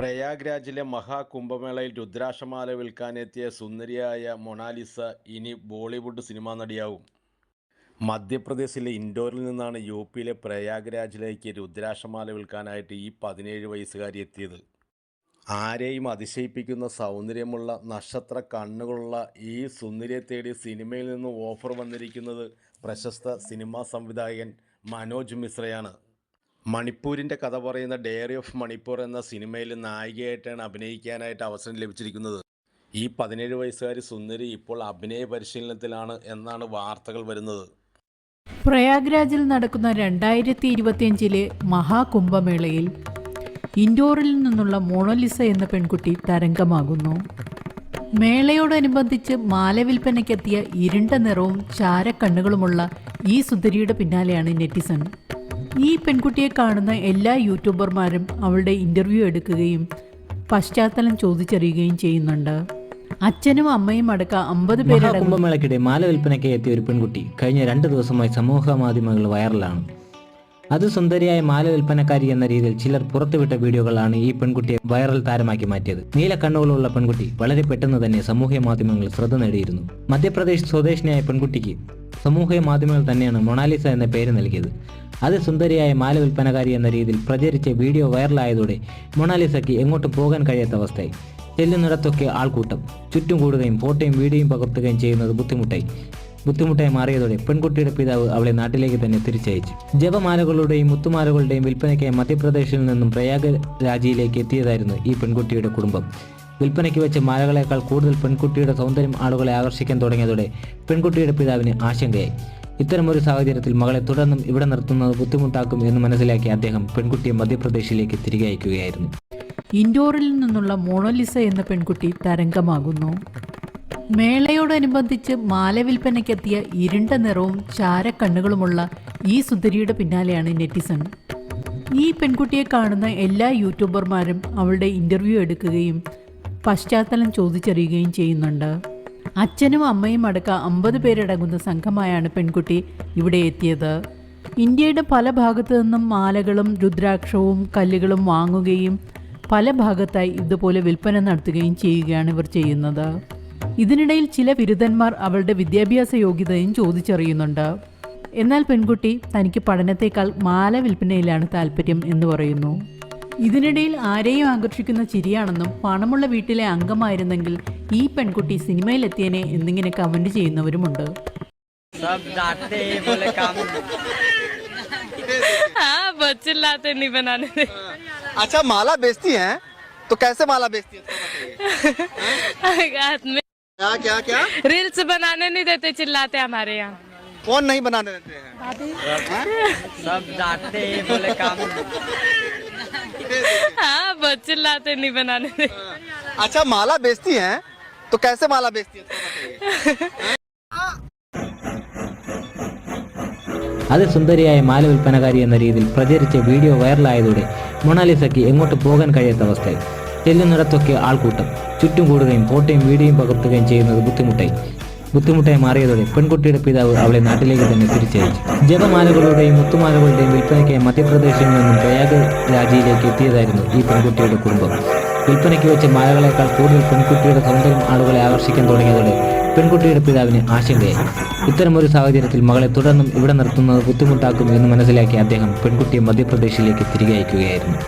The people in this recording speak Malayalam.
പ്രയാഗ്രാജിലെ മഹാകുംഭമേളയിൽ രുദ്രാക്ഷമാല വിൽക്കാനെത്തിയ സുന്ദരിയായ മൊണാലിസ ഇനി ബോളിവുഡ് സിനിമാ നടിയാവും. മധ്യപ്രദേശിലെ ഇൻഡോറിൽ നിന്നാണ് യു പിയിലെ പ്രയാഗ്രാജിലേക്ക് രുദ്രാക്ഷമാല വിൽക്കാനായിട്ട് ഈ പതിനേഴ് വയസ്സുകാരി എത്തിയത്. ആരെയും അതിശയിപ്പിക്കുന്ന സൗന്ദര്യമുള്ള നക്ഷത്ര കണ്ണുകളുള്ള ഈ സുന്ദരിയെ തേടി സിനിമയിൽ നിന്ന് ഓഫർ വന്നിരിക്കുന്നത് പ്രശസ്ത സിനിമാ സംവിധായകൻ മനോജ് മിശ്രയാണ്. മണിപ്പൂരിന്റെ കഥ പറയുന്ന ഡയറി ഓഫ് മണിപ്പൂർ എന്ന സിനിമയിൽ നായികയായിട്ടാണ് അഭിനയിക്കാനായിട്ട് അവസരം ലഭിച്ചിരിക്കുന്നത്. ഈ പതിനേഴ് വയസ്സുകാരി സുന്ദരി ഇപ്പോൾ അഭിനയ പരിശീലനത്തിലാണ് എന്നാണ് വാർത്തകൾ വരുന്നത്. പ്രയാഗ്രാജിൽ നടക്കുന്ന രണ്ടായിരത്തി ഇരുപത്തിയഞ്ചിലെ മഹാകുംഭമേളയിൽ ഇൻഡോറിൽ നിന്നുള്ള മോണോലിസ എന്ന പെൺകുട്ടി തരംഗമാകുന്നു. മേളയോടനുബന്ധിച്ച് മാല വിൽപ്പനയ്ക്കെത്തിയ ഇരുണ്ട നിറവും ചാരക്കണ്ണുകളുമുള്ള ഈ സുന്ദരിയുടെ പിന്നാലെയാണ് നെറ്റിസൺ. ഈ പെൺകുട്ടിയെ കാണുന്ന എല്ലാ യൂട്യൂബർമാരും അവളുടെ ഇന്റർവ്യൂ എടുക്കുകയും പശ്ചാത്തലം ചോദിച്ചറിയുകയും ചെയ്യുന്നുണ്ട്. അച്ഛനും അമ്മയും അടക്കം അമ്പത് പേരുടെ കുംഭമേളക്കിടെ മാല വിൽപ്പനയ്ക്ക് എത്തിയ ഒരു പെൺകുട്ടി കഴിഞ്ഞ രണ്ട് ദിവസമായി സമൂഹ മാധ്യമങ്ങളിൽ വൈറലാണ്. അത് സുന്ദരിയായ മാല വിൽപ്പനക്കാരി എന്ന രീതിയിൽ ചിലർ പുറത്തുവിട്ട വീഡിയോകളാണ് ഈ പെൺകുട്ടിയെ വൈറൽ താരമാക്കി മാറ്റിയത്. നീല കണ്ണുകളുള്ള പെൺകുട്ടി വളരെ പെട്ടെന്ന് തന്നെ സമൂഹ മാധ്യമങ്ങളിൽ ശ്രദ്ധ നേടിയിരുന്നു. മധ്യപ്രദേശ് സ്വദേശിനിയായ പെൺകുട്ടിക്ക് സമൂഹ മാധ്യമങ്ങൾ തന്നെയാണ് മൊണാലിസ എന്ന പേര് നൽകിയത്. അത് സുന്ദരിയായ മാല വിൽപ്പനകാരി എന്ന രീതിയിൽ പ്രചരിച്ച വീഡിയോ വൈറലായതോടെ മൊണാലിസയ്ക്ക് എങ്ങോട്ടും പോകാൻ കഴിയാത്ത അവസ്ഥയായി. ചെല്ലുന്നിടത്തൊക്കെ ആൾക്കൂട്ടം ചുറ്റും കൂടുകയും ഫോട്ടോയും വീഡിയോയും പകർത്തുകയും ചെയ്യുന്നത് ബുദ്ധിമുട്ടായി. ബുദ്ധിമുട്ടായി മാറിയതോടെ പെൺകുട്ടിയുടെ പിതാവ് അവളെ നാട്ടിലേക്ക് തന്നെ തിരിച്ചയച്ചു. ജപമാലകളുടെയും മുത്തുമാലകളുടെയും വിൽപ്പനയ്ക്കായി മധ്യപ്രദേശിൽ നിന്നും പ്രയാഗ് രാജിയിലേക്ക് എത്തിയതായിരുന്നു ഈ പെൺകുട്ടിയുടെ കുടുംബം. വിൽപ്പനയ്ക്ക് വെച്ച മാലകളേക്കാൾ കൂടുതൽ പെൺകുട്ടിയുടെ സൗന്ദര്യം ആളുകളെ ആകർഷിക്കാൻ തുടങ്ങിയതോടെ പെൺകുട്ടിയുടെ പിതാവിന് ആശങ്കയായി. ഇത്തരമൊരു സാഹചര്യത്തിൽ മകളെ തുടർന്നും ഇവിടെ നിർത്തുന്നത് ബുദ്ധിമുട്ടാക്കും എന്ന് മനസ്സിലാക്കി അദ്ദേഹം പെൺകുട്ടിയെ മധ്യപ്രദേശിലേക്ക് തിരികെ അയക്കുകയായിരുന്നു. ഇൻഡോറിൽ നിന്നുള്ള മോണോലിസ എന്ന പെൺകുട്ടി തരംഗമാകുന്നു. മേളയോടനുബന്ധിച്ച് മാല വിൽപ്പനയ്ക്കെത്തിയ ഇരുണ്ട നിറവും ചാരക്കണ്ണുകളുമുള്ള ഈ സുന്ദരിയുടെ പിന്നാലെയാണ് നെറ്റിസൺ. ഈ പെൺകുട്ടിയെ കാണുന്ന എല്ലാ യൂട്യൂബർമാരും അവളുടെ ഇന്റർവ്യൂ എടുക്കുകയും പശ്ചാത്തലം ചോദിച്ചറിയുകയും ചെയ്യുന്നുണ്ട്. അച്ഛനും അമ്മയും അടക്കം അമ്പത് പേരടങ്ങുന്ന സംഘമായാണ് പെൺകുട്ടി ഇവിടെ എത്തിയത്. ഇന്ത്യയുടെ പല ഭാഗത്തു നിന്നും മാലകളും രുദ്രാക്ഷവും കല്ലുകളും വാങ്ങുകയും പല ഭാഗത്തായി ഇതുപോലെ വിൽപ്പന നടത്തുകയും ചെയ്യുകയാണ് ഇവർ ചെയ്യുന്നത്. ഇതിനിടയിൽ ചില ബിരുദന്മാർ അവളുടെ വിദ്യാഭ്യാസ യോഗ്യതയും ചോദിച്ചറിയുന്നുണ്ട്. എന്നാൽ പെൺകുട്ടി തനിക്ക് പഠനത്തേക്കാൾ മാല വിൽപ്പനയിലാണ് താല്പര്യം എന്ന് പറയുന്നു. ഇതിനിടയിൽ ആരെയും ആകർഷിക്കുന്ന ചിരിയാണെന്നും പണമുള്ള വീട്ടിലെ അംഗമായിരുന്നെങ്കിൽ ഈ പെൺകുട്ടി സിനിമയിലെത്തിയനെ എന്നിങ്ങനെ കമന്റ് ചെയ്യുന്നവരുമുണ്ട് सब डांटते हैं, बोले काम हाँ बहुत चिल्लाते नहीं बनाने दे अच्छा माला बेचती हैं तो कैसे माला बेचती है थोड़ा बताइए। हाथ में क्या क्या क्या रील्स बनाने नहीं देते चिल्लाते हमारे यहाँ कौन नहीं बनाने देते हैं सब डांटते हैं, बोले काम हाँ बहुत चिल्लाते नहीं बनाने दे अच्छा माला बेचती हैं तो कैसे माला बेचती है थोड़ा बताइए। അത് സുന്ദരിയായ മാല വിൽപ്പനക്കാരി എന്ന രീതിയിൽ പ്രചരിച്ച വീഡിയോ വൈറലായതോടെ മൊണാലിസയ്ക്ക് എങ്ങോട്ടും പോകാൻ കഴിയാത്ത അവസ്ഥയായി ചെല്ലുന്നിടത്തൊക്കെ ആൾക്കൂട്ടം ചുറ്റും കൂടുകയും ഫോട്ടോയും വീഡിയോയും പകർത്തുകയും ചെയ്യുന്നത് ബുദ്ധിമുട്ടായി ബുദ്ധിമുട്ടായി മാറിയതോടെ പെൺകുട്ടിയുടെ പിതാവ് അവളെ നാട്ടിലേക്ക് തന്നെ തിരിച്ചയച്ചു. ജപമാലകളുടെയും മുത്തുമാലകളുടെയും വിൽപ്പനയ്ക്കായി മധ്യപ്രദേശിൽ നിന്നും പ്രയാഗ് രാജിയിലേക്ക് എത്തിയതായിരുന്നു ഈ പെൺകുട്ടിയുടെ കുടുംബം. വിൽപ്പനയ്ക്ക് വെച്ച മാലകളേക്കാൾ കൂടുതൽ പെൺകുട്ടിയുടെ സൗന്ദര്യം ആളുകളെ ആകർഷിക്കാൻ തുടങ്ങിയതോടെ പെൺകുട്ടിയുടെ പിതാവിന് ആശങ്കയായി. ഇത്തരമൊരു സാഹചര്യത്തിൽ മകളെ തുടർന്നും ഇവിടെ നിർത്തുന്നത് ബുദ്ധിമുട്ടാക്കുന്നു എന്ന് മനസ്സിലാക്കി അദ്ദേഹം പെൺകുട്ടിയെ മധ്യപ്രദേശിലേക്ക് തിരികെ അയക്കുകയായിരുന്നു.